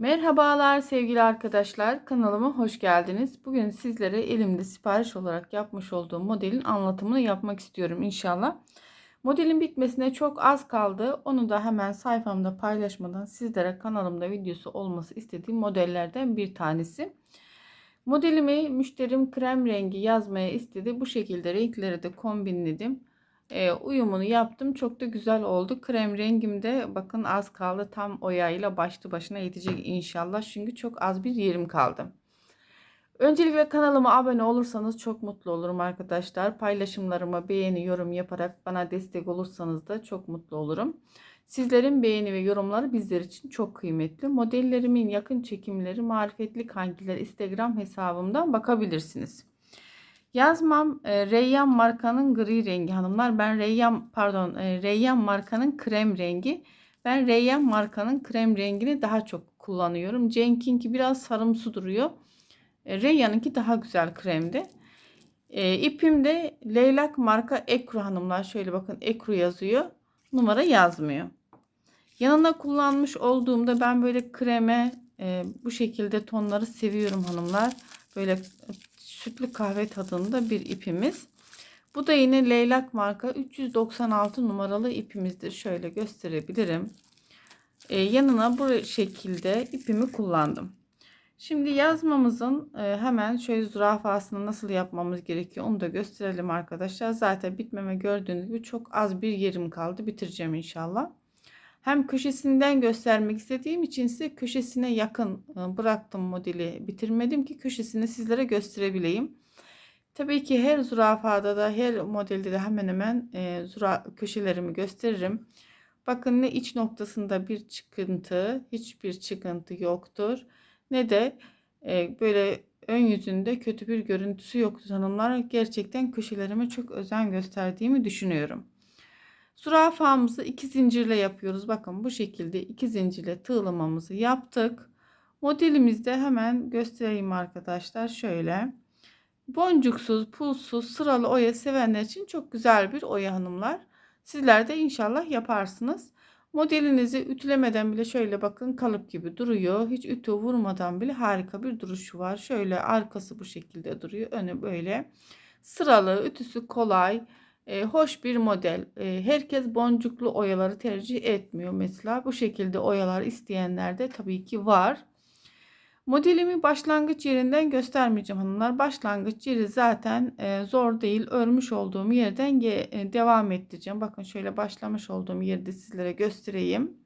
Merhabalar sevgili arkadaşlar kanalıma hoş geldiniz. Bugün sizlere elimde sipariş olarak yapmış olduğum modelin anlatımını yapmak istiyorum inşallah. Modelin bitmesine çok az kaldı. Onu da hemen sayfamda paylaşmadan sizlere kanalımda videosu olması istediğim modellerden bir tanesi. Modelimi müşterim krem rengi yazmaya istedi. Bu şekilde renkleri de kombinledim e, uyumunu yaptım. Çok da güzel oldu. Krem rengim de bakın az kaldı. Tam oyayla başlı başına yetecek inşallah. Çünkü çok az bir yerim kaldı. Öncelikle kanalıma abone olursanız çok mutlu olurum arkadaşlar. Paylaşımlarıma beğeni, yorum yaparak bana destek olursanız da çok mutlu olurum. Sizlerin beğeni ve yorumları bizler için çok kıymetli. Modellerimin yakın çekimleri Marifetli Kankiler Instagram hesabımdan bakabilirsiniz. Yazmam e, Reyyan markanın gri rengi hanımlar. Ben Reyyan pardon e, Reyyan markanın krem rengi. Ben Reyyan markanın krem rengini daha çok kullanıyorum. Cenk'inki biraz sarımsı duruyor. E, Reyyan'ınki daha güzel kremdi. E, ipim de Leylak marka Ekru hanımlar. Şöyle bakın Ekru yazıyor. Numara yazmıyor. Yanında kullanmış olduğumda ben böyle kreme e, bu şekilde tonları seviyorum hanımlar. Böyle sütlü kahve tadında bir ipimiz. Bu da yine Leylak marka 396 numaralı ipimizdir. Şöyle gösterebilirim. Ee, yanına bu şekilde ipimi kullandım. Şimdi yazmamızın e, hemen şöyle zürafasını nasıl yapmamız gerekiyor onu da gösterelim arkadaşlar. Zaten bitmeme gördüğünüz gibi çok az bir yerim kaldı. Bitireceğim inşallah. Hem köşesinden göstermek istediğim için size köşesine yakın e, bıraktım modeli bitirmedim ki köşesini sizlere gösterebileyim. Tabii ki her zürafada da her modelde de hemen hemen e, zura köşelerimi gösteririm. Bakın ne iç noktasında bir çıkıntı, hiçbir çıkıntı yoktur. Ne de e, böyle ön yüzünde kötü bir görüntüsü yoktur hanımlar. Gerçekten köşelerime çok özen gösterdiğimi düşünüyorum. Zürafamızı iki zincirle yapıyoruz. Bakın bu şekilde iki zincirle tığlamamızı yaptık. Modelimizde hemen göstereyim arkadaşlar. Şöyle. Boncuksuz, pulsuz, sıralı oya sevenler için çok güzel bir oya hanımlar. Sizler de inşallah yaparsınız. Modelinizi ütülemeden bile şöyle bakın kalıp gibi duruyor. Hiç ütü vurmadan bile harika bir duruşu var. Şöyle arkası bu şekilde duruyor. Önü böyle sıralı, ütüsü kolay. E, hoş bir model. E, herkes boncuklu oyaları tercih etmiyor mesela. Bu şekilde oyalar isteyenler de tabii ki var. Modelimi başlangıç yerinden göstermeyeceğim hanımlar. Başlangıç yeri zaten e, zor değil. Örmüş olduğum yerden e, devam ettireceğim. Bakın şöyle başlamış olduğum yerde sizlere göstereyim.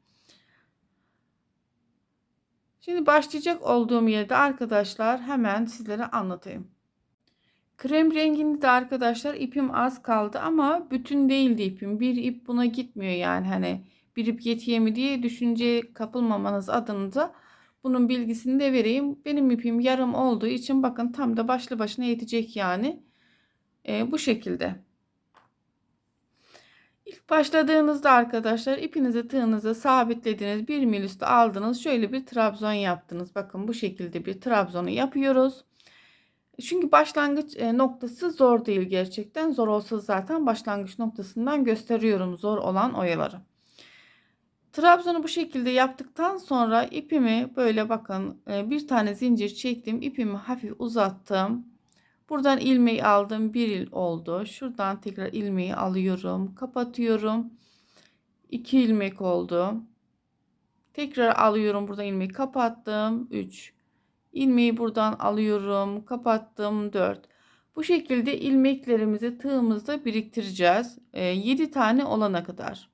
Şimdi başlayacak olduğum yerde arkadaşlar hemen sizlere anlatayım. Krem renginde de arkadaşlar ipim az kaldı ama bütün değildi ipim. Bir ip buna gitmiyor yani hani bir ip yetiyor mu diye düşünceye kapılmamanız adınıza bunun bilgisini de vereyim. Benim ipim yarım olduğu için bakın tam da başlı başına yetecek yani. Ee, bu şekilde. İlk başladığınızda arkadaşlar ipinizi tığınızı sabitlediniz. Bir mil üstü aldınız. Şöyle bir trabzon yaptınız. Bakın bu şekilde bir trabzonu yapıyoruz. Çünkü başlangıç e, noktası zor değil gerçekten. Zor olsa zaten başlangıç noktasından gösteriyorum zor olan oyaları. Trabzonu bu şekilde yaptıktan sonra ipimi böyle bakın e, bir tane zincir çektim. ipimi hafif uzattım. Buradan ilmeği aldım. Bir il oldu. Şuradan tekrar ilmeği alıyorum. Kapatıyorum. 2 ilmek oldu. Tekrar alıyorum. Buradan ilmeği kapattım. 3 ilmeği buradan alıyorum. Kapattım 4. Bu şekilde ilmeklerimizi tığımızda biriktireceğiz. E, 7 tane olana kadar.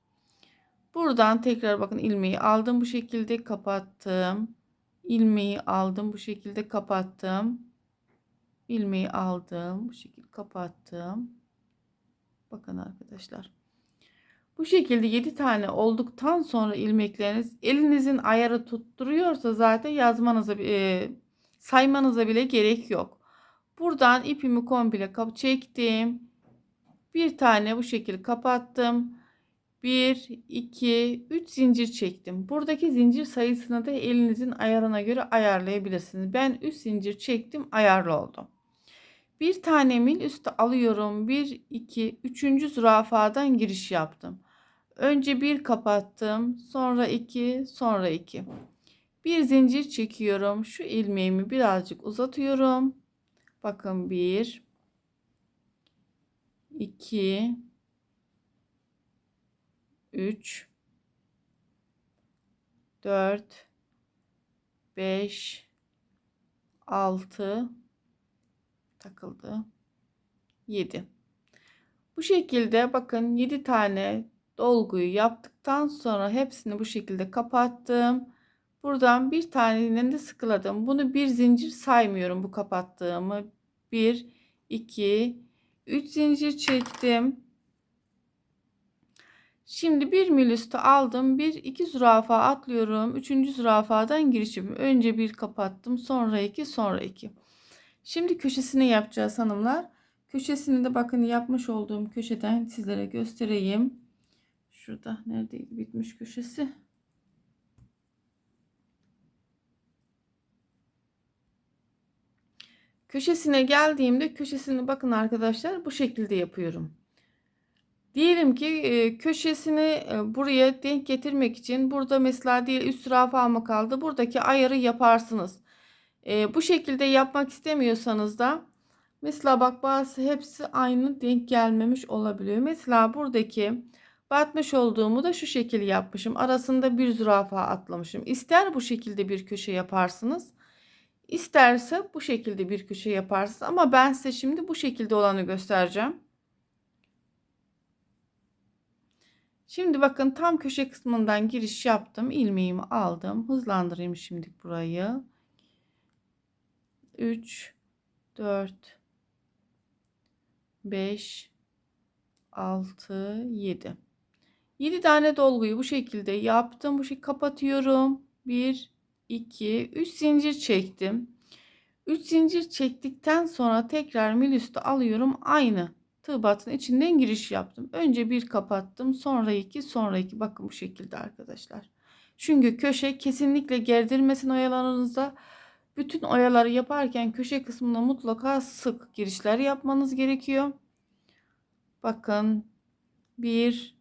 Buradan tekrar bakın ilmeği aldım bu şekilde kapattım. ilmeği aldım bu şekilde kapattım. ilmeği aldım bu şekilde kapattım. Bakın arkadaşlar. Bu şekilde 7 tane olduktan sonra ilmekleriniz elinizin ayarı tutturuyorsa zaten yazmanıza e, saymanıza bile gerek yok. Buradan ipimi komple kap çektim. Bir tane bu şekilde kapattım. 1, 2, 3 zincir çektim. Buradaki zincir sayısını da elinizin ayarına göre ayarlayabilirsiniz. Ben 3 zincir çektim ayarlı oldu. Bir tane mil üstü alıyorum. 1, 2, 3. zürafadan giriş yaptım. Önce bir kapattım. Sonra 2, sonra 2. Bir zincir çekiyorum. Şu ilmeğimi birazcık uzatıyorum. Bakın 1 2 3 4 5 6 takıldı 7 bu şekilde bakın 7 tane dolguyu yaptıktan sonra hepsini bu şekilde kapattım buradan bir tanenin de sıkıladım bunu bir zincir saymıyorum bu kapattığımı 1 2 3 zincir çektim Şimdi bir mil aldım. Bir iki zürafa atlıyorum. Üçüncü zürafadan girişim. Önce bir kapattım. Sonra iki sonra iki. Şimdi köşesini yapacağız hanımlar. Köşesini de bakın yapmış olduğum köşeden sizlere göstereyim. Şurada neredeydi bitmiş köşesi. Köşesine geldiğimde köşesini bakın arkadaşlar bu şekilde yapıyorum. Diyelim ki e, köşesini e, buraya denk getirmek için burada mesela değil üst zürafa mı kaldı? Buradaki ayarı yaparsınız. E, bu şekilde yapmak istemiyorsanız da mesela bak bazı hepsi aynı denk gelmemiş olabiliyor. Mesela buradaki batmış olduğumu da şu şekilde yapmışım. Arasında bir zürafa atlamışım. İster bu şekilde bir köşe yaparsınız. İsterse bu şekilde bir köşe yaparsınız. Ama ben size şimdi bu şekilde olanı göstereceğim. Şimdi bakın tam köşe kısmından giriş yaptım. ilmeğimi aldım. Hızlandırayım şimdi burayı. 3 4 5 6 7 7 tane dolguyu bu şekilde yaptım. Bu şekilde kapatıyorum. 1 2 3 zincir çektim. 3 zincir çektikten sonra tekrar mil üstü alıyorum. Aynı tığ içinden giriş yaptım. Önce bir kapattım. Sonra iki sonra iki. Bakın bu şekilde arkadaşlar. Çünkü köşe kesinlikle gerdirmesin oyalarınızda. Bütün oyaları yaparken köşe kısmında mutlaka sık girişler yapmanız gerekiyor. Bakın 1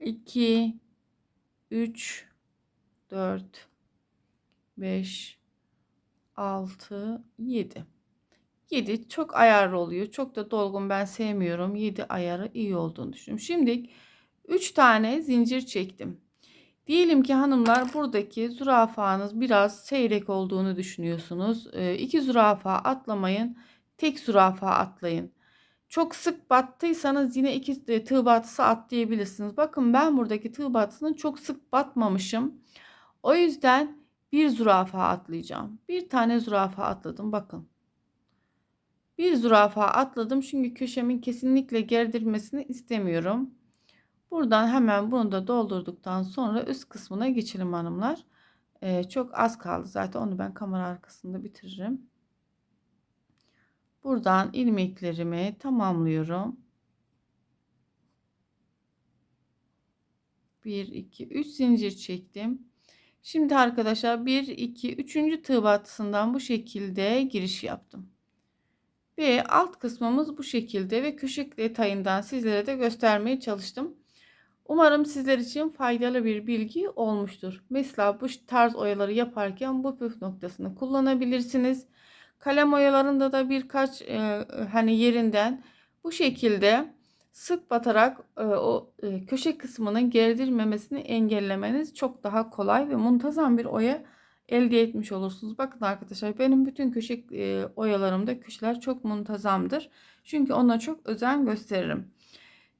2 3 4 5 6 7 7 çok ayarlı oluyor. Çok da dolgun ben sevmiyorum. 7 ayarı iyi olduğunu düşünüyorum. Şimdi 3 tane zincir çektim. Diyelim ki hanımlar buradaki zürafanız biraz seyrek olduğunu düşünüyorsunuz. 2 zürafa atlamayın. Tek zürafa atlayın. Çok sık battıysanız yine iki tığ batısı atlayabilirsiniz. Bakın ben buradaki tığ batısını çok sık batmamışım. O yüzden bir zürafa atlayacağım. Bir tane zürafa atladım bakın. Bir zürafa atladım çünkü köşemin kesinlikle gerdirmesini istemiyorum. Buradan hemen bunu da doldurduktan sonra üst kısmına geçelim hanımlar. Ee, çok az kaldı zaten onu ben kamera arkasında bitiririm. Buradan ilmeklerimi tamamlıyorum. 1 2 3 zincir çektim. Şimdi arkadaşlar 1 2 3. tığ battısından bu şekilde giriş yaptım. Ve alt kısmımız bu şekilde ve köşe detayından sizlere de göstermeye çalıştım. Umarım sizler için faydalı bir bilgi olmuştur. Mesela bu tarz oyaları yaparken bu püf noktasını kullanabilirsiniz. Kalem oyalarında da birkaç e, hani yerinden bu şekilde sık batarak e, o e, köşe kısmının gerdirmemesini engellemeniz çok daha kolay ve muntazam bir oya elde etmiş olursunuz. Bakın arkadaşlar benim bütün köşe e, oyalarımda köşeler çok muntazamdır. Çünkü ona çok özen gösteririm.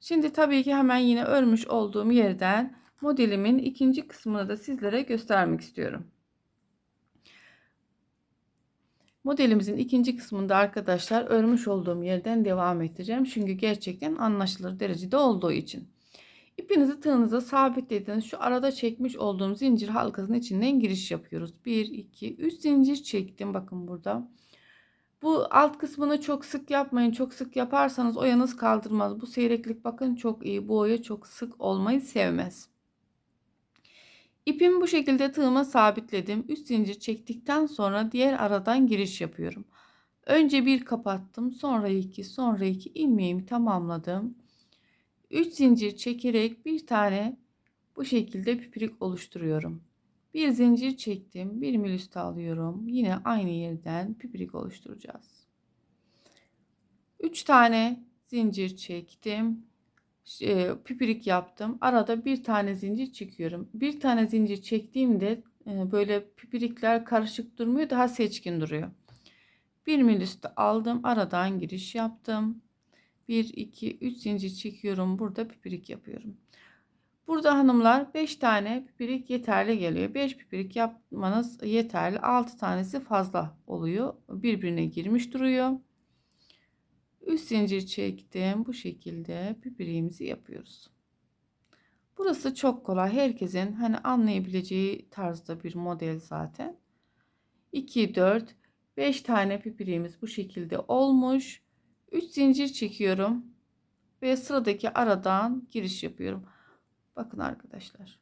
Şimdi tabii ki hemen yine örmüş olduğum yerden modelimin ikinci kısmını da sizlere göstermek istiyorum. Modelimizin ikinci kısmında arkadaşlar örmüş olduğum yerden devam edeceğim. Çünkü gerçekten anlaşılır derecede olduğu için. İpinizi tığınıza sabitlediniz. Şu arada çekmiş olduğum zincir halkasının içinden giriş yapıyoruz. 1, 2, 3 zincir çektim. Bakın burada. Bu alt kısmını çok sık yapmayın. Çok sık yaparsanız oyanız kaldırmaz. Bu seyreklik bakın çok iyi. Bu oya çok sık olmayı sevmez. İpimi bu şekilde tığıma sabitledim. 3 zincir çektikten sonra diğer aradan giriş yapıyorum. Önce bir kapattım. Sonra iki, sonra iki ilmeğimi tamamladım. 3 zincir çekerek bir tane bu şekilde pipirik oluşturuyorum. Bir zincir çektim. Bir mil alıyorum. Yine aynı yerden pipirik oluşturacağız. 3 tane zincir çektim. E, pipirik yaptım. Arada bir tane zincir çekiyorum. Bir tane zincir çektiğimde e, böyle pipirikler karışık durmuyor. Daha seçkin duruyor. Bir mil üstü aldım. Aradan giriş yaptım. 1, 2, 3 zincir çekiyorum. Burada pipirik yapıyorum. Burada hanımlar 5 tane pipirik yeterli geliyor. 5 pipirik yapmanız yeterli. 6 tanesi fazla oluyor. Birbirine girmiş duruyor. 3 zincir çektim. Bu şekilde pipiriğimizi yapıyoruz. Burası çok kolay. Herkesin hani anlayabileceği tarzda bir model zaten. 2, 4, 5 tane pipiriğimiz bu şekilde olmuş. 3 zincir çekiyorum. Ve sıradaki aradan giriş yapıyorum. Bakın arkadaşlar.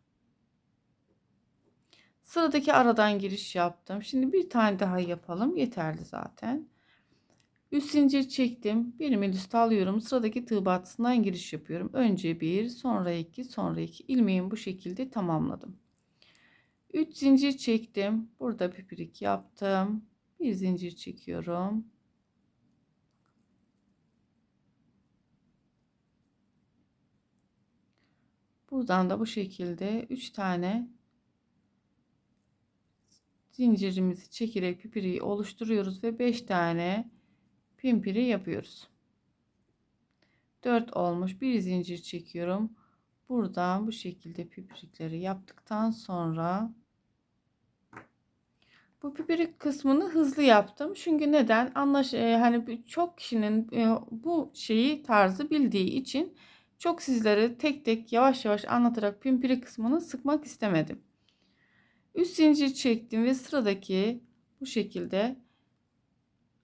Sıradaki aradan giriş yaptım. Şimdi bir tane daha yapalım. Yeterli zaten. 3 zincir çektim. Bir ilmeği üstü alıyorum. Sıradaki tığ battısından giriş yapıyorum. Önce bir, sonra iki, sonra iki. ilmeğimi bu şekilde tamamladım. 3 zincir çektim. Burada pipirik yaptım. Bir zincir çekiyorum. Buradan da bu şekilde 3 tane zincirimizi çekerek pipiriği oluşturuyoruz ve 5 tane pimpiri yapıyoruz. 4 olmuş. Bir zincir çekiyorum. Buradan bu şekilde pipirikleri yaptıktan sonra bu pipirik kısmını hızlı yaptım. Çünkü neden? Anlaş e, hani çok kişinin e, bu şeyi tarzı bildiği için çok sizlere tek tek yavaş yavaş anlatarak pimpiri kısmını sıkmak istemedim. Üst zincir çektim ve sıradaki bu şekilde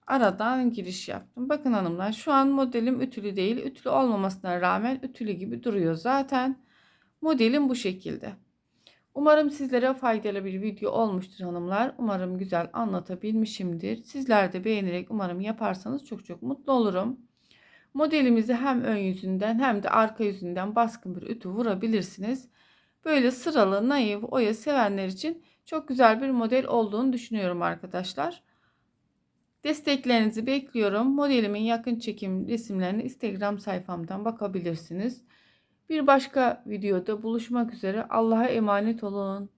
aradan giriş yaptım. Bakın hanımlar şu an modelim ütülü değil. Ütülü olmamasına rağmen ütülü gibi duruyor zaten. Modelim bu şekilde. Umarım sizlere faydalı bir video olmuştur hanımlar. Umarım güzel anlatabilmişimdir. Sizler de beğenerek umarım yaparsanız çok çok mutlu olurum. Modelimizi hem ön yüzünden hem de arka yüzünden baskın bir ütü vurabilirsiniz. Böyle sıralı, naif, oya sevenler için çok güzel bir model olduğunu düşünüyorum arkadaşlar. Desteklerinizi bekliyorum. Modelimin yakın çekim resimlerini Instagram sayfamdan bakabilirsiniz. Bir başka videoda buluşmak üzere. Allah'a emanet olun.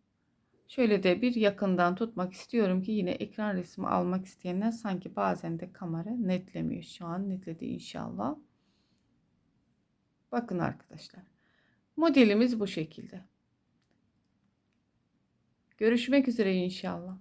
Şöyle de bir yakından tutmak istiyorum ki yine ekran resmi almak isteyenler sanki bazen de kamera netlemiyor. Şu an netledi inşallah. Bakın arkadaşlar. Modelimiz bu şekilde. Görüşmek üzere inşallah.